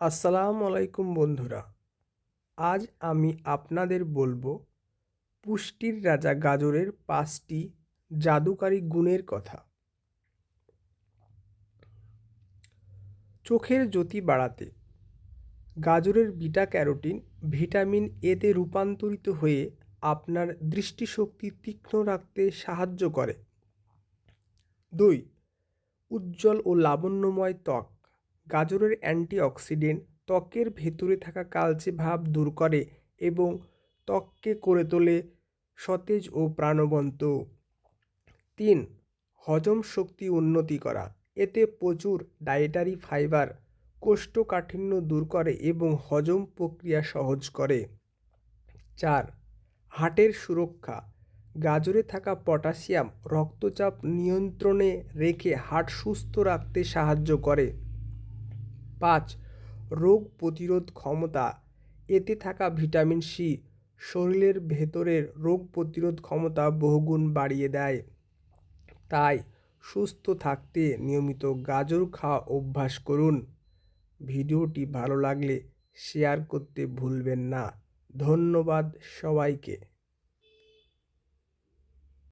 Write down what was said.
আসসালামু আলাইকুম বন্ধুরা। আজ আমি আপনাদের বলব পুষ্টির রাজা গাজরের পাঁচটি জাদুকারী গুণের কথা। চোখের জ্যোতি বাড়াতে গাজরের বিটা ক্যারোটিন, ভিটামিন এতে রূপান্তরিত হয়ে আপনার দৃষ্টিশক্তি তীক্ষ্ণ রাখতে সাহায্য করে। দুই, উজ্জ্বল ও লাবণ্যময় ত্বক। গাজরের অ্যান্টিঅক্সিডেন্ট ত্বকের ভেতরে থাকা কালচে ভাব দূর করে এবং ত্বককে করে তোলে সতেজ ও প্রাণবন্ত। তিন, হজম শক্তি উন্নতি করা। এতে প্রচুর ডায়েটারি ফাইবার কোষ্ঠকাঠিন্য দূর করে এবং হজম প্রক্রিয়া সহজ করে। চার, হার্টের সুরক্ষা। গাজরে থাকা পটাশিয়াম রক্তচাপ নিয়ন্ত্রণে রেখে হার্ট সুস্থ রাখতে সাহায্য করে। পাঁচ, রোগ প্রতিরোধ ক্ষমতা। এতে থাকা ভিটামিন সি শরীরের ভেতরের রোগ প্রতিরোধ ক্ষমতা বহুগুণ বাড়িয়ে দেয়। তাই সুস্থ থাকতে নিয়মিত গাজর খাওয়া অভ্যাস করুন। ভিডিওটি ভালো লাগলে শেয়ার করতে ভুলবেন না। ধন্যবাদ সবাইকে।